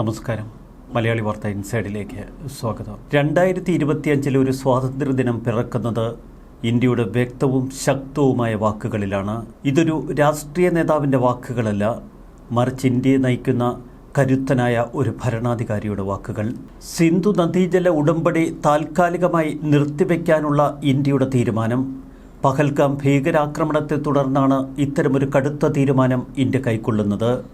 നമസ്കാരം. മലയാളി വാർത്ത ഇൻസൈഡിലേക്ക് സ്വാഗതം. രണ്ടായിരത്തി ഇരുപത്തിയഞ്ചിൽ ഒരു സ്വാതന്ത്ര്യദിനം പിറക്കുന്നത് ഇന്ത്യയുടെ വ്യക്തവും ശക്തവുമായ വാക്കുകളിലാണ്. ഇതൊരു രാഷ്ട്രീയ നേതാവിന്റെ വാക്കുകളല്ല മറിച്ച് ഇന്ത്യയെ നയിക്കുന്ന കരുത്തനായ ഒരു ഭരണാധികാരിയുടെ വാക്കുകൾ. സിന്ധു നദീജല ഉടമ്പടി താൽക്കാലികമായി നിർത്തിവെക്കാനുള്ള ഇന്ത്യയുടെ തീരുമാനം. പഹൽഗാം ഭീകരാക്രമണത്തെ തുടർന്നാണ് ഇത്തരമൊരു കടുത്ത തീരുമാനം ഇന്ത്യ കൈക്കൊള്ളുന്നത്.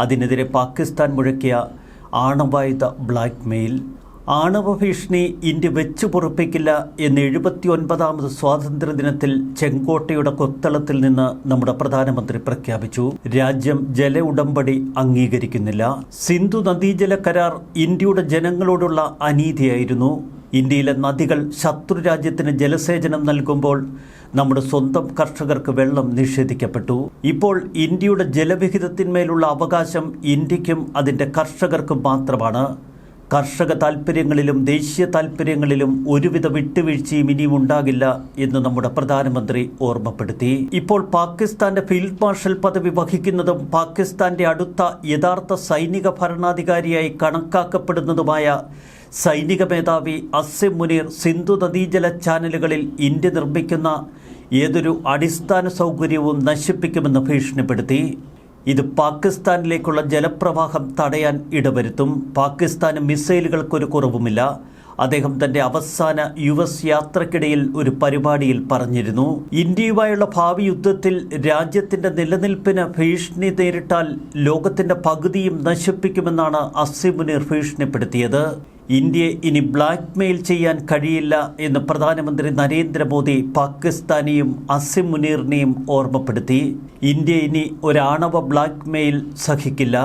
അതിനെതിരെ പാകിസ്ഥാൻ മുഴക്കിയ ആണവായുധ ബ്ലാക്ക് മെയിൽ. ആണവ ഭീഷണി ഇന്ത്യ വെച്ചു പൊറുപ്പിക്കില്ല എന്ന് എഴുപത്തി ഒൻപതാമത് സ്വാതന്ത്ര്യദിനത്തിൽ ചെങ്കോട്ടയുടെ കൊത്തളത്തിൽ നിന്ന് നമ്മുടെ പ്രധാനമന്ത്രി പ്രഖ്യാപിച്ചു. രാജ്യം ജല ഉടമ്പടി അംഗീകരിക്കുന്നില്ല. സിന്ധു നദീജല കരാർ ഇന്ത്യയുടെ ജനങ്ങളോടുള്ള അനീതിയായിരുന്നു. ഇന്ത്യയിലെ നദികൾ ശത്രു രാജ്യത്തിന് ജലസേചനം നൽകുമ്പോൾ നമ്മുടെ സ്വന്തം കർഷകർക്ക് വെള്ളം നിഷേധിക്കപ്പെട്ടു. ഇപ്പോൾ ഇന്ത്യയുടെ ജലവിഹിതത്തിന്മേലുള്ള അവകാശം ഇന്ത്യക്കും അതിന്റെ കർഷകർക്കും മാത്രമാണ്. കർഷക താൽപ്പര്യങ്ങളിലും ദേശീയ താൽപ്പര്യങ്ങളിലും ഒരുവിധ വിട്ടുവീഴ്ചയും ഇനിയും ഉണ്ടാകില്ല എന്ന് നമ്മുടെ പ്രധാനമന്ത്രി ഓർമ്മപ്പെടുത്തി. ഇപ്പോൾ പാകിസ്ഥാന്റെ ഫീൽഡ് മാർഷൽ പദവി വഹിക്കുന്നതും പാകിസ്ഥാന്റെ അടുത്ത യഥാർത്ഥ സൈനിക ഭരണാധികാരിയായി കണക്കാക്കപ്പെടുന്നതുമായ സൈനിക മേധാവി അസിം മുനീർ സിന്ധു നദീജല ചാനലുകളിൽ ഇന്ത്യ നിർമ്മിക്കുന്ന ഏതൊരു അടിസ്ഥാന സൗകര്യവും നശിപ്പിക്കുമെന്ന് ഭീഷണിപ്പെടുത്തി. ഇത് പാകിസ്ഥാനിലേക്കുള്ള ജലപ്രവാഹം തടയാൻ ഇടവരുത്തും. പാകിസ്ഥാന് മിസൈലുകൾക്കൊരു കുറവുമില്ല. അദ്ദേഹം തന്റെ അവസാന യു എസ് യാത്രക്കിടയിൽ ഒരു പരിപാടിയിൽ പറഞ്ഞിരുന്നു. ഇന്ത്യയുമായുള്ള ഭാവി യുദ്ധത്തിൽ രാജ്യത്തിന്റെ നിലനിൽപ്പിന് ഭീഷണി നേരിട്ടാൽ ലോകത്തിന്റെ പകുതിയും നശിപ്പിക്കുമെന്നാണ് അസിമുനീർ ഭീഷണിപ്പെടുത്തിയത്. ഇന്ത്യയെ ഇനി ബ്ലാക്ക്മെയിൽ ചെയ്യാൻ കഴിയില്ല എന്ന് പ്രധാനമന്ത്രി നരേന്ദ്രമോദി പാകിസ്ഥാനെയും അസിം മുനീറിനെയും ഓർമ്മപ്പെടുത്തി. ഇന്ത്യ ഇനി ഒരാണവ ബ്ലാക്ക് മെയിൽ സഹിക്കില്ല.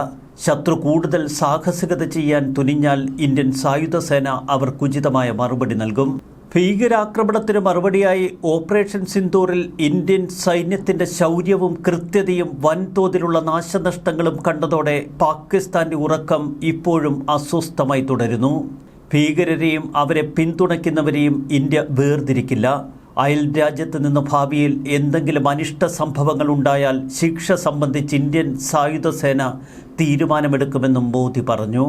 ശത്രു കൂടുതൽ സാഹസികത ചെയ്യാൻ തുനിഞ്ഞാൽ ഇന്ത്യൻ സായുധ സേന അവർക്കുചിതമായ മറുപടി നൽകും. ഭീകരാക്രമണത്തിന് മറുപടിയായി ഓപ്പറേഷൻ സിന്ദൂറിൽ ഇന്ത്യൻ സൈന്യത്തിന്റെ ശൗര്യവും കൃത്യതയും വൻതോതിലുള്ള നാശനഷ്ടങ്ങളും കണ്ടതോടെ പാകിസ്ഥാന്റെ ഉറക്കം ഇപ്പോഴും അസ്വസ്ഥമായി തുടരുന്നു. ഭീകരരെയും അവരെ പിന്തുണയ്ക്കുന്നവരെയും ഇന്ത്യ വേർതിരിക്കില്ല. അയൽ രാജ്യത്ത് നിന്ന് ഭാവിയിൽ എന്തെങ്കിലും അനിഷ്ട സംഭവങ്ങൾ ഉണ്ടായാൽ ശിക്ഷ സംബന്ധിച്ച് ഇന്ത്യൻ സായുധ സേന തീരുമാനമെടുക്കുമെന്നും മോദി പറഞ്ഞു.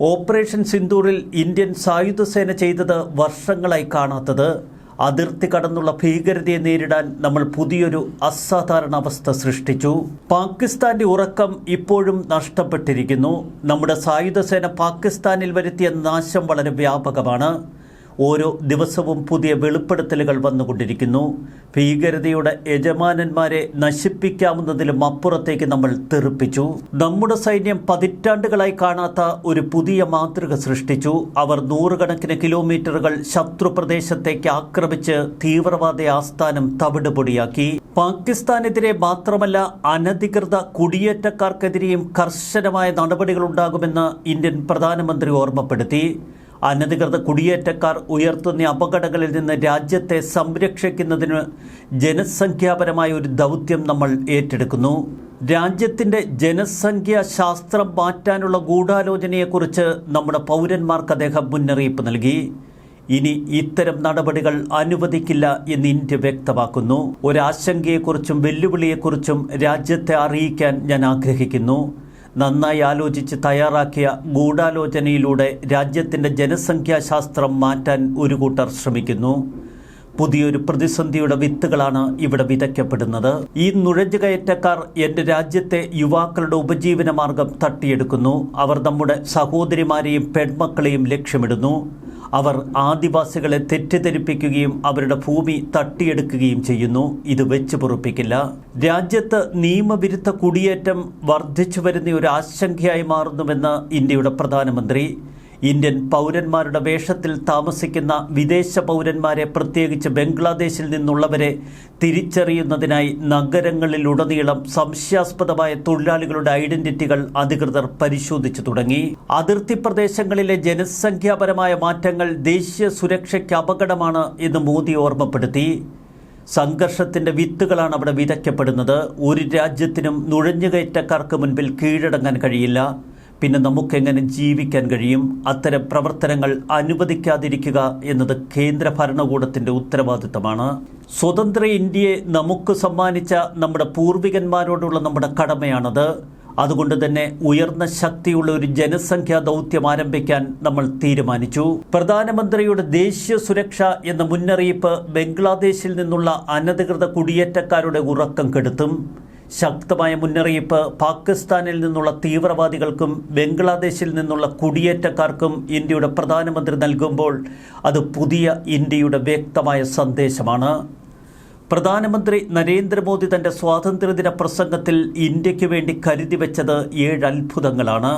ഓപ്പറേഷൻ സിന്ദൂറിൽ ഇന്ത്യൻ സായുധസേന ചെയ്തത് വർഷങ്ങളായി കാണാത്തത്. അതിർത്തി കടന്നുള്ള ഭീകരതയെ നേരിടാൻ നമ്മൾ പുതിയൊരു അസാധാരണ അവസ്ഥ സൃഷ്ടിച്ചു. പാകിസ്ഥാന്റെ ഉറക്കം ഇപ്പോഴും നഷ്ടപ്പെട്ടിരിക്കുന്നു. നമ്മുടെ സായുധസേന പാകിസ്ഥാനിൽ വരുത്തിയ നാശം വളരെ വ്യാപകമാണ്. ഓരോ ദിവസവും പുതിയ വെളിപ്പെടുത്തലുകൾ വന്നുകൊണ്ടിരിക്കുന്നു. ഭീകരതയുടെ യജമാനന്മാരെ നശിപ്പിക്കാവുന്നതിലും അപ്പുറത്തേക്ക് നമ്മൾ തെറിപ്പിച്ചു. നമ്മുടെ സൈന്യം പതിറ്റാണ്ടുകളായി കാണാത്ത ഒരു പുതിയ മാതൃക സൃഷ്ടിച്ചു. അവർ നൂറുകണക്കിന് കിലോമീറ്ററുകൾ ശത്രു പ്രദേശത്തേക്ക് ആക്രമിച്ച് തീവ്രവാദ ആസ്ഥാനം തവിടുപൊടിയാക്കി. പാകിസ്ഥാനെതിരെ മാത്രമല്ല അനധികൃത കുടിയേറ്റക്കാർക്കെതിരെയും കർശനമായ നടപടികളുണ്ടാകുമെന്ന് ഇന്ത്യൻ പ്രധാനമന്ത്രി ഓർമ്മപ്പെടുത്തി. അനധികൃത കുടിയേറ്റക്കാർ ഉയർത്തുന്ന അപകടങ്ങളിൽ നിന്ന് രാജ്യത്തെ സംരക്ഷിക്കുന്നതിന് ജനസംഖ്യാപരമായ ഒരു ദൗത്യം നമ്മൾ ഏറ്റെടുക്കുന്നു. രാജ്യത്തിന്റെ ജനസംഖ്യ ശാസ്ത്രം മാറ്റാനുള്ള ഗൂഢാലോചനയെക്കുറിച്ച് നമ്മുടെ പൗരന്മാർക്ക് അദ്ദേഹം മുന്നറിയിപ്പ് നൽകി. ഇനി ഇത്തരം നടപടികൾ അനുവദിക്കില്ല എന്ന് ഇന്ത്യ വ്യക്തമാക്കുന്നു. ഒരാശങ്കയെക്കുറിച്ചും വെല്ലുവിളിയെക്കുറിച്ചും രാജ്യത്തെ അറിയിക്കാൻ ഞാൻ ആഗ്രഹിക്കുന്നു. നന്നായി ആലോചിച്ച് തയ്യാറാക്കിയ ഗൂഢാലോചനയിലൂടെ രാജ്യത്തിന്റെ ജനസംഖ്യാശാസ്ത്രം മാറ്റാൻ ഒരു കൂട്ടർ ശ്രമിക്കുന്നു. പുതിയൊരു പ്രതിസന്ധിയുടെ വിത്തുകളാണ് ഇവിടെ വിതയ്ക്കപ്പെടുന്നത്. ഈ നുഴഞ്ഞുകയറ്റക്കാർ എന്റെ രാജ്യത്തെ യുവാക്കളുടെ ഉപജീവന മാർഗം തട്ടിയെടുക്കുന്നു. അവർ നമ്മുടെ സഹോദരിമാരെയും പെൺമക്കളെയും ലക്ഷ്യമിടുന്നു. അവർ ആദിവാസികളെ തെറ്റിദ്ധരിപ്പിക്കുകയും അവരുടെ ഭൂമി തട്ടിയെടുക്കുകയും ചെയ്യുന്നു. ഇത് വെച്ച് പൊറുപ്പിക്കില്ല. രാജ്യത്ത് നിയമവിരുദ്ധ കുടിയേറ്റം വർദ്ധിച്ചു വരുന്ന ഒരു ആശങ്കയായി മാറുന്നുവെന്ന് ഇന്ത്യയുടെ പ്രധാനമന്ത്രി ഇന്ത്യൻ പൗരന്മാരുടെ വേഷത്തിൽ താമസിക്കുന്ന വിദേശ പൗരന്മാരെ പ്രത്യേകിച്ച് ബംഗ്ലാദേശിൽ നിന്നുള്ളവരെ തിരിച്ചറിയുന്നതിനായി നഗരങ്ങളിലുടനീളം സംശയാസ്പദമായ തൊഴിലാളികളുടെ ഐഡന്റിറ്റികൾ അധികൃതർ പരിശോധിച്ചു തുടങ്ങി. അതിർത്തി പ്രദേശങ്ങളിലെ ജനസംഖ്യാപരമായ മാറ്റങ്ങൾ ദേശീയ സുരക്ഷയ്ക്ക് അപകടമാണ് എന്ന് മോദി ഓർമ്മപ്പെടുത്തി. സംഘർഷത്തിന്റെ വിത്തുകളാണ് അവിടെ വിതയ്ക്കപ്പെടുന്നത്. ഒരു രാജ്യത്തിനും നുഴഞ്ഞുകയറ്റക്കാർക്ക് മുൻപിൽ കീഴടങ്ങാൻ കഴിയില്ല. പിന്നെ നമുക്കെങ്ങനെ ജീവിക്കാൻ കഴിയും? അത്തരം പ്രവർത്തനങ്ങൾ അനുവദിക്കാതിരിക്കുക എന്നത് കേന്ദ്ര ഭരണകൂടത്തിന്റെ ഉത്തരവാദിത്തമാണ്. സ്വതന്ത്ര ഇന്ത്യയെ നമുക്ക് സമ്മാനിച്ച നമ്മുടെ പൂർവികന്മാരോടുള്ള നമ്മുടെ കടമയാണത്. അതുകൊണ്ട് തന്നെ ഉയർന്ന ശക്തിയുള്ള ഒരു ജനസംഖ്യാ ദൗത്യം ആരംഭിക്കാൻ നമ്മൾ തീരുമാനിച്ചു. പ്രധാനമന്ത്രിയുടെ ദേശീയ സുരക്ഷ എന്ന മുന്നറിയിപ്പ് ബംഗ്ലാദേശിൽ നിന്നുള്ള അനധികൃത കുടിയേറ്റക്കാരുടെ ഉറക്കം കെടുത്തും. ശക്തമായ മുന്നറിയിപ്പ് പാകിസ്ഥാനിൽ നിന്നുള്ള തീവ്രവാദികൾക്കും ബംഗ്ലാദേശിൽ നിന്നുള്ള കുടിയേറ്റക്കാർക്കും ഇന്ത്യയുടെ പ്രധാനമന്ത്രി നൽകുമ്പോൾ അത് പുതിയ ഇന്ത്യയുടെ വ്യക്തമായ സന്ദേശമാണ്. പ്രധാനമന്ത്രി നരേന്ദ്രമോദി തന്റെ സ്വാതന്ത്ര്യദിന പ്രസംഗത്തിൽ ഇന്ത്യയ്ക്ക് വേണ്ടി കരുതി വെച്ചത് ഏഴ് അത്ഭുതങ്ങളാണ്.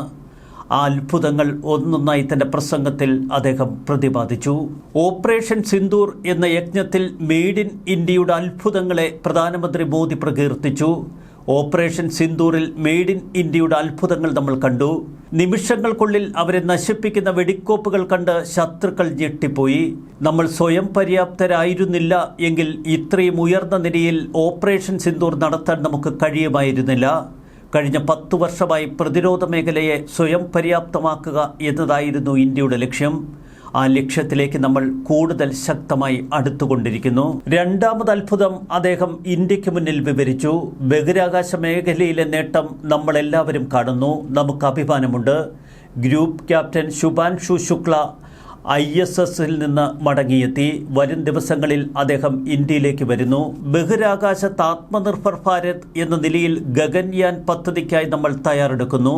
ആ അത്ഭുതങ്ങൾ ഒന്നൊന്നായി തന്റെ പ്രസംഗത്തിൽ അദ്ദേഹം പ്രതിപാദിച്ചു. ഓപ്പറേഷൻ സിന്ദൂർ എന്ന യജ്ഞത്തിൽ മെയ്ഡ് ഇൻ ഇന്ത്യയുടെ അത്ഭുതങ്ങളെ പ്രധാനമന്ത്രി മോദി പ്രകീർത്തിച്ചു. ഓപ്പറേഷൻ സിന്ദൂറിൽ മെയ്ഡ് ഇൻ ഇന്ത്യയുടെ അത്ഭുതങ്ങൾ നമ്മൾ കണ്ടു. നിമിഷങ്ങൾക്കുള്ളിൽ അവരെ നശിപ്പിക്കുന്ന വെടിക്കോപ്പുകൾ കണ്ട് ശത്രുക്കൾ ഞെട്ടിപ്പോയി. നമ്മൾ സ്വയം പര്യാപ്തരായിരുന്നില്ല എങ്കിൽ ഇത്രയും ഉയർന്ന നിലയിൽ ഓപ്പറേഷൻ സിന്ദൂർ നടത്താൻ നമുക്ക് കഴിയുമായിരുന്നില്ല. കഴിഞ്ഞ പത്തു വർഷമായി പ്രതിരോധ മേഖലയെ സ്വയം പര്യാപ്തമാക്കുക എന്നതായിരുന്നു ഇന്ത്യയുടെ ലക്ഷ്യം. ആ ലക്ഷ്യത്തിലേക്ക് നമ്മൾ കൂടുതൽ ശക്തമായി അടുത്തുകൊണ്ടിരിക്കുന്നു. രണ്ടാമത് അത്ഭുതം അദ്ദേഹം ഇന്ത്യയ്ക്ക് മുന്നിൽ വിവരിച്ചു. ബഹിരാകാശ മേഖലയിലെ നേട്ടം നമ്മളെല്ലാവരും കാണുന്നു. നമുക്ക് അഭിമാനമുണ്ട്. Group captain Shubhanshu Shukla I S എസിൽ നിന്ന് മടങ്ങിയെത്തി. വരും ദിവസങ്ങളിൽ അദ്ദേഹം ഇന്ത്യയിലേക്ക് വരുന്നു. ബഹിരാകാശത്ത് ആത്മനിർഭർ ഭാരത് എന്ന നിലയിൽ ഗഗൻയാൻ പദ്ധതിക്കായി നമ്മൾ തയ്യാറെടുക്കുന്നു.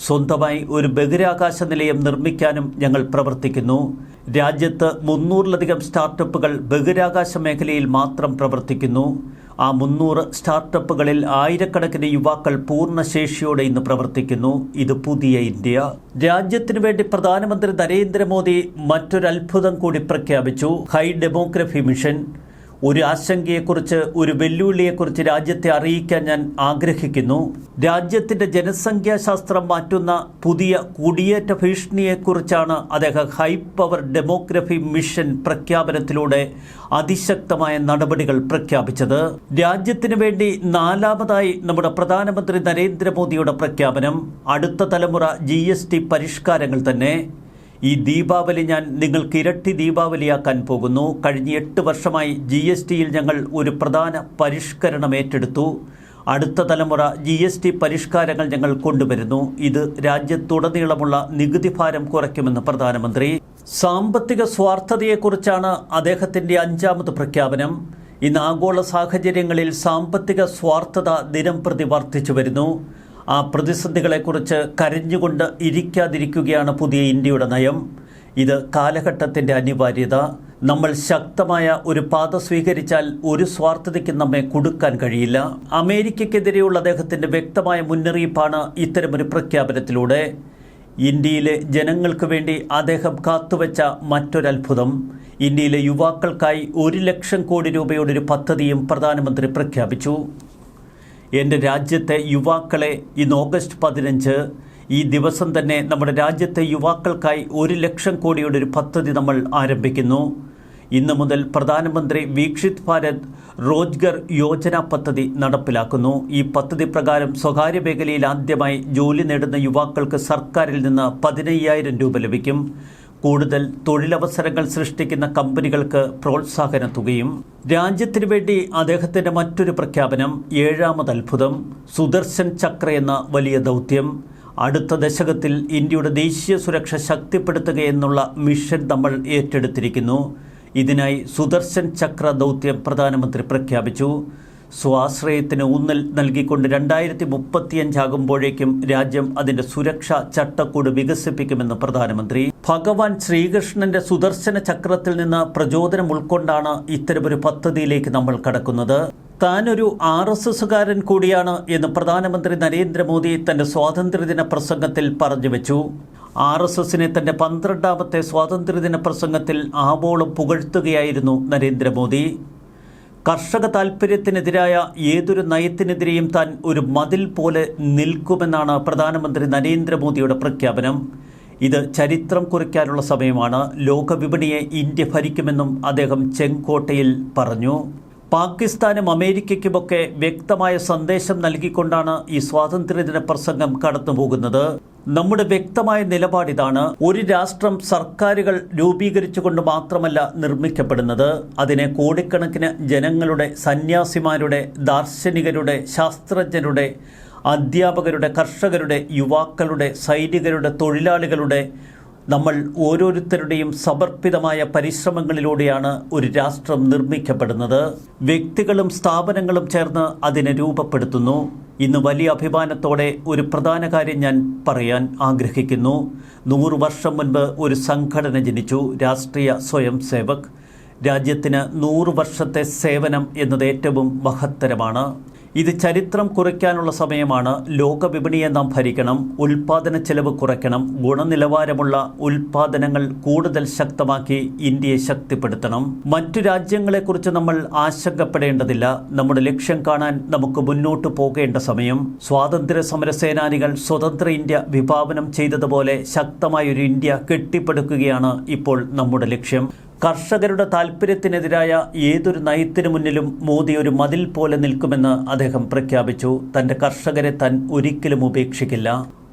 സ്വന്തമായി ഒരു ബഹിരാകാശ നിലയം നിർമ്മിക്കാനും ഞങ്ങൾ പ്രവർത്തിക്കുന്നു. രാജ്യത്ത് മുന്നൂറിലധികം സ്റ്റാർട്ടപ്പുകൾ ബഹിരാകാശ മേഖലയിൽ മാത്രം പ്രവർത്തിക്കുന്നു. ആ മുന്നൂറ് സ്റ്റാർട്ടപ്പുകളിൽ ആയിരക്കണക്കിന് യുവാക്കൾ പൂർണശേഷിയോടെ ഇന്ന് പ്രവർത്തിക്കുന്നു. ഇത് പുതിയ ഇന്ത്യ. രാജ്യത്തിനു വേണ്ടി പ്രധാനമന്ത്രി നരേന്ദ്രമോദി മറ്റൊരു അത്ഭുതം കൂടി പ്രഖ്യാപിച്ചു. High demography mission. ഒരു ആശങ്കയെക്കുറിച്ച് ഒരു വെല്ലുവിളിയെക്കുറിച്ച് രാജ്യത്തെ അറിയിക്കാൻ ഞാൻ ആഗ്രഹിക്കുന്നു. രാജ്യത്തിന്റെ ജനസംഖ്യാശാസ്ത്രം മാറ്റുന്ന പുതിയ കുടിയേറ്റ ഭീഷണിയെക്കുറിച്ചാണ് അദ്ദേഹം ഹൈ പവർ ഡെമോഗ്രഫി മിഷൻ പ്രഖ്യാപനത്തിലൂടെ അതിശക്തമായ നടപടികൾ പ്രഖ്യാപിച്ചത്. രാജ്യത്തിന് വേണ്ടി നാലാമതായി നമ്മുടെ പ്രധാനമന്ത്രി നരേന്ദ്രമോദിയുടെ പ്രഖ്യാപനം. അടുത്ത തലമുറ ജി പരിഷ്കാരങ്ങൾ തന്നെ. ഈ ദീപാവലി ഞാൻ നിങ്ങൾക്ക് ഇരട്ടി ദീപാവലിയാക്കാൻ പോകുന്നു. കഴിഞ്ഞ എട്ട് വർഷമായി ജി എസ് ടിയിൽ ഞങ്ങൾ ഒരു പ്രധാന പരിഷ്കരണം ഏറ്റെടുത്തു. അടുത്ത തലമുറ ജി എസ് ടി പരിഷ്കാരങ്ങൾ ഞങ്ങൾ കൊണ്ടുവരുന്നു. ഇത് രാജ്യത്തുടനീളമുള്ള നികുതി ഭാരം കുറയ്ക്കുമെന്ന് പ്രധാനമന്ത്രി. സാമ്പത്തിക സ്വാർത്ഥതയെക്കുറിച്ചാണ് അദ്ദേഹത്തിന്റെ അഞ്ചാമത് പ്രഖ്യാപനം. ഇന്ന് ആഗോള സാഹചര്യങ്ങളിൽ സാമ്പത്തിക സ്വാർത്ഥത ദിനം പ്രതി വർദ്ധിച്ചു വരുന്നു. ആ പ്രതിസന്ധികളെക്കുറിച്ച് കരഞ്ഞുകൊണ്ട് ഇരിക്കാതിരിക്കുകയാണ് പുതിയ ഇന്ത്യയുടെ നയം. ഇത് കാലഘട്ടത്തിന്റെ അനിവാര്യത. നമ്മൾ ശക്തമായ ഒരു പാത സ്വീകരിച്ചാൽ ഒരു സ്വാർത്ഥതയ്ക്കും നമ്മെ കൊടുക്കാൻ കഴിയില്ല. അമേരിക്കയ്ക്കെതിരെയുള്ള അദ്ദേഹത്തിന്റെ വ്യക്തമായ മുന്നറിയിപ്പാണ് ഇത്തരമൊരു പ്രഖ്യാപനത്തിലൂടെ. ഇന്ത്യയിലെ ജനങ്ങൾക്ക് വേണ്ടി അദ്ദേഹം കാത്തുവച്ച മറ്റൊരത്ഭുതം. ഇന്ത്യയിലെ യുവാക്കൾക്കായി ഒരു ലക്ഷം കോടി രൂപയുടെ ഒരു പദ്ധതിയും പ്രധാനമന്ത്രി പ്രഖ്യാപിച്ചു. എന്റെ രാജ്യത്തെ യുവാക്കളെ ഇന്ന് ഓഗസ്റ്റ് പതിനഞ്ച് ഈ ദിവസം തന്നെ നമ്മുടെ രാജ്യത്തെ യുവാക്കൾക്കായി ഒരു ലക്ഷം കോടിയുടെ ഒരു പദ്ധതി നമ്മൾ ആരംഭിക്കുന്നു. ഇന്ന് മുതൽ പ്രധാനമന്ത്രി വീക്ഷിത് ഭാരത് റോജ്ഗർ യോജന പദ്ധതി നടപ്പിലാക്കുന്നു. ഈ പദ്ധതി പ്രകാരം സ്വകാര്യ മേഖലയിൽ ആദ്യമായി ജോലി നേടുന്ന യുവാക്കൾക്ക് സർക്കാരിൽ നിന്ന് പതിനയ്യായിരം രൂപ ലഭിക്കും. കൂടുതൽ തൊഴിലവസരങ്ങൾ സൃഷ്ടിക്കുന്ന കമ്പനികൾക്ക് പ്രോത്സാഹന തുകയും രാജ്യത്തിനു വേണ്ടി അദ്ദേഹത്തിന്റെ മറ്റൊരു പ്രഖ്യാപനം ഏഴാമത് അത്ഭുതം സുദർശൻ ചക്ര എന്ന വലിയ ദൗത്യം അടുത്ത ദശകത്തിൽ ഇന്ത്യയുടെ ദേശീയ സുരക്ഷ ശക്തിപ്പെടുത്തുക എന്നുള്ള മിഷൻ നമ്മൾ ഏറ്റെടുത്തിരിക്കുന്നു. ഇതിനായി സുദർശൻ ചക്ര ദൗത്യം പ്രധാനമന്ത്രി പ്രഖ്യാപിച്ചു. സ്വാശ്രയത്തിന് ഊന്നൽ നൽകിക്കൊണ്ട് രണ്ടായിരത്തി മുപ്പത്തിയഞ്ചാകുമ്പോഴേക്കും രാജ്യം അതിന്റെ സുരക്ഷാ ചട്ടക്കൂട് വികസിപ്പിക്കുമെന്ന് പ്രധാനമന്ത്രി. ഭഗവാൻ ശ്രീകൃഷ്ണന്റെ സുദർശന ചക്രത്തിൽ നിന്ന് പ്രചോദനം ഉൾക്കൊണ്ടാണ് ഇത്തരമൊരു പദ്ധതിയിലേക്ക് നമ്മൾ കടക്കുന്നത്. താനൊരു ആർ എസ് എസുകാരൻ കൂടിയാണ് എന്ന് പ്രധാനമന്ത്രി നരേന്ദ്രമോദി തന്റെ സ്വാതന്ത്ര്യദിന പ്രസംഗത്തിൽ പറഞ്ഞു വെച്ചു. ആർ എസ് എസിനെ തന്റെ പന്ത്രണ്ടാമത്തെ സ്വാതന്ത്ര്യദിന പ്രസംഗത്തിൽ ആവോളം പുകഴ്ത്തുകയായിരുന്നു നരേന്ദ്രമോദി. കർഷക താൽപ്പര്യത്തിനെതിരായ ഏതൊരു നയത്തിനെതിരെയും താൻ ഒരു മതിൽ പോലെ നിൽക്കുമെന്നാണ് പ്രധാനമന്ത്രി നരേന്ദ്രമോദിയുടെ പ്രഖ്യാപനം. ഇത് ചരിത്രം കുറിക്കാനുള്ള സമയമാണ്. ലോകവിപണിയെ ഇന്ത്യ ഭരിക്കുമെന്നും അദ്ദേഹം ചെങ്കോട്ടയിൽ പറഞ്ഞു. പാകിസ്ഥാനും അമേരിക്കയ്ക്കുമൊക്കെ വ്യക്തമായ സന്ദേശം നൽകിക്കൊണ്ടാണ് ഈ സ്വാതന്ത്ര്യദിന പ്രസംഗം കടന്നുപോകുന്നത്. നമ്മുടെ വ്യക്തമായ നിലപാടിതാണ് ഒരു രാഷ്ട്രം സർക്കാരുകൾ രൂപീകരിച്ചുകൊണ്ട് മാത്രമല്ല നിർമ്മിക്കപ്പെടുന്നത്. അതിനെ കോടിക്കണക്കിന് ജനങ്ങളുടെ സന്യാസിമാരുടെ ദാർശനികരുടെ ശാസ്ത്രജ്ഞരുടെ അധ്യാപകരുടെ കർഷകരുടെ യുവാക്കളുടെ സൈനികരുടെ തൊഴിലാളികളുടെ നമ്മൾ ഓരോരുത്തരുടെയും സമർപ്പിതമായ പരിശ്രമങ്ങളിലൂടെയാണ് ഒരു രാഷ്ട്രം നിർമ്മിക്കപ്പെടുന്നത്. വ്യക്തികളും സ്ഥാപനങ്ങളും ചേർന്ന് അതിനെ രൂപപ്പെടുത്തുന്നു. ഇന്ന് വലിയ അഭിമാനത്തോടെ ഒരു പ്രധാന കാര്യം ഞാൻ പറയാൻ ആഗ്രഹിക്കുന്നു. നൂറ് വർഷം മുൻപ് ഒരു സംഘടന ജനിച്ചു. രാഷ്ട്രീയ സ്വയം സേവക്. രാജ്യത്തിന് നൂറ് വർഷത്തെ സേവനം എന്നത് ഏറ്റവും മഹത്തരമാണ്. ഇത് ചരിത്രം കുറയ്ക്കാനുള്ള സമയമാണ്. ലോകവിപണിയെ നാം ഭരിക്കണം. ഉൽപാദന ചെലവ് കുറയ്ക്കണം. ഗുണനിലവാരമുള്ള ഉൽപാദനങ്ങൾ കൂടുതൽ ശക്തമാക്കി ഇന്ത്യയെ ശക്തിപ്പെടുത്തണം. മറ്റു രാജ്യങ്ങളെക്കുറിച്ച് നമ്മൾ ആശങ്കപ്പെടേണ്ടതില്ല. നമ്മുടെ ലക്ഷ്യം കാണാൻ നമുക്ക് മുന്നോട്ട് പോകേണ്ട സമയം. സ്വാതന്ത്ര്യ സമര സേനാനികൾ സ്വതന്ത്ര ഇന്ത്യ വിഭാവനം ചെയ്തതുപോലെ ശക്തമായ ഒരു ഇന്ത്യ കെട്ടിപ്പടുക്കുകയാണ് ഇപ്പോൾ നമ്മുടെ ലക്ഷ്യം. കർഷകരുടെ താൽപ്പര്യത്തിനെതിരായ ഏതൊരു നയത്തിനു മുന്നിലും മോദി ഒരു മതിൽ പോലെ നിൽക്കുമെന്ന് അദ്ദേഹം പ്രഖ്യാപിച്ചു. തന്റെ കർഷകരെ തൻ ഒരിക്കലും ഉപേക്ഷിക്കില്ല.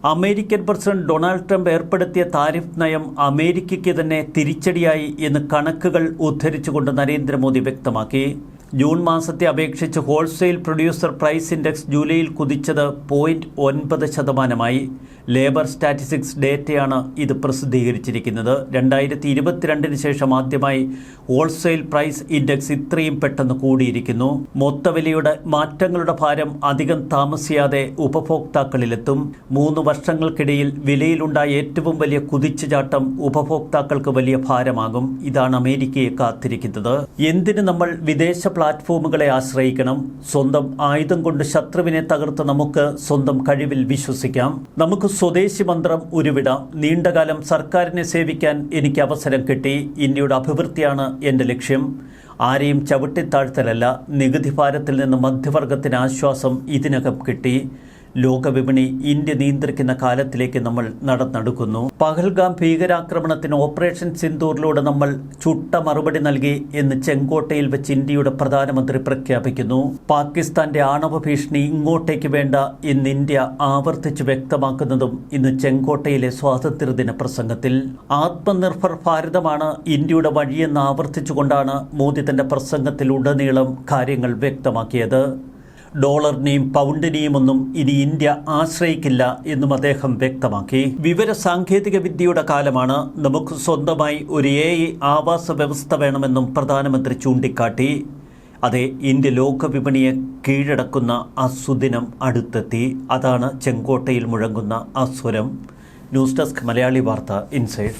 അമേരിക്കൻ പ്രസിഡന്റ് ഡൊണാൾഡ് ട്രംപ് ഏർപ്പെടുത്തിയ താരിഫ് നയം അമേരിക്കയ്ക്ക് തന്നെ തിരിച്ചടിയായി എന്ന് കണക്കുകൾ ഉദ്ധരിച്ചുകൊണ്ട് നരേന്ദ്രമോദി വ്യക്തമാക്കി. ജൂൺ മാസത്തെ അപേക്ഷിച്ച് ഹോൾസെയിൽ പ്രൊഡ്യൂസർ പ്രൈസ് ഇൻഡെക്സ് ജൂലൈയിൽ കുതിച്ചത് പോയിന്റ് ഒൻപത് ശതമാനമായി. ലേബർ സ്റ്റാറ്റിസ്റ്റിക്സ് ഡേറ്റയാണ് ഇത് പ്രസിദ്ധീകരിച്ചിരിക്കുന്നത്. രണ്ടായിരത്തി ഇരുപത്തിരണ്ടിന് ശേഷം ആദ്യമായി ഹോൾസെയിൽ പ്രൈസ് ഇൻഡെക്സ് ഇത്രയും പെട്ടെന്ന് കൂടിയിരിക്കുന്നു. മൊത്തവിലയുടെ മാറ്റങ്ങളുടെ ഭാരം അധികം താമസിയാതെ ഉപഭോക്താക്കളിലെത്തും. മൂന്ന് വർഷങ്ങൾക്കിടയിൽ വിലയിലുണ്ടായ ഏറ്റവും വലിയ കുതിച്ചുചാട്ടം ഉപഭോക്താക്കൾക്ക് വലിയ ഭാരമാകും. ഇതാണ് അമേരിക്കയെ കാത്തിരിക്കുന്നത്. എന്തിന് നമ്മൾ വിദേശ പ്ലാറ്റ്ഫോമുകളെ ആശ്രയിക്കണം. സ്വന്തം ആയുധം കൊണ്ട് ശത്രുവിനെ തകർത്ത് നമുക്ക് സ്വന്തം കഴിവിൽ വിശ്വസിക്കാം. നമുക്ക് സ്വദേശി മന്ത്രം ഉരുവിടാം. നീണ്ടകാലം സർക്കാരിനെ സേവിക്കാൻ എനിക്ക് അവസരം കിട്ടി. ഇന്ത്യയുടെ അഭിവൃദ്ധിയാണ് എന്റെ ലക്ഷ്യം. ആരെയും ചവിട്ടിത്താഴ്ത്തലല്ല. നികുതി ഭാരത്തിൽ നിന്ന് മധ്യവർഗത്തിന് ആശ്വാസം ഇതിനകം കിട്ടി. ലോകവിപണി ഇന്ത്യ നിയന്ത്രിക്കുന്ന കാലത്തിലേക്ക് നമ്മൾ നടന്നെടുക്കുന്നു. പഹൽഗാം ഭീകരാക്രമണത്തിന് ഓപ്പറേഷൻ സിന്ദൂറിലൂടെ നമ്മൾ ചുട്ട മറുപടി നൽകി എന്ന് ചെങ്കോട്ടയിൽ വെച്ച് ഇന്ത്യയുടെ പ്രധാനമന്ത്രി പ്രഖ്യാപിക്കുന്നു. പാകിസ്ഥാന്റെ ആണവ ഭീഷണി ഇങ്ങോട്ടേക്ക് വേണ്ട എന്ന് ഇന്ത്യ ആവർത്തിച്ച് വ്യക്തമാക്കുന്നതും ഇന്ന് ചെങ്കോട്ടയിലെ സ്വാതന്ത്ര്യദിന പ്രസംഗത്തിൽ. ആത്മനിർഭർ ഭാരതമാണ് ഇന്ത്യയുടെ വഴിയെന്ന് ആവർത്തിച്ചുകൊണ്ടാണ് മോദി തന്റെ പ്രസംഗത്തിൽ ഉടനീളം കാര്യങ്ങൾ വ്യക്തമാക്കിയത്. ഡോളറിനെയും പൗണ്ടിനെയും ഒന്നും ഇനി ഇന്ത്യ ആശ്രയിക്കില്ല എന്നും അദ്ദേഹം വ്യക്തമാക്കി. വിവര സാങ്കേതിക വിദ്യയുടെ കാലമാണ് നമുക്ക് സ്വന്തമായി ഒരു എ ആവാസ വ്യവസ്ഥ വേണമെന്നും പ്രധാനമന്ത്രി ചൂണ്ടിക്കാട്ടി. അതെ ഇന്ത്യ ലോകവിപണിയെ കീഴടക്കുന്ന അസുദിനം സുദിനം അടുത്തെത്തി. അതാണ് ചെങ്കോട്ടയിൽ മുഴങ്ങുന്ന അസുരം ന്യൂസ് ഡെസ്ക് മലയാളി വാർത്ത ഇൻസൈഡ്.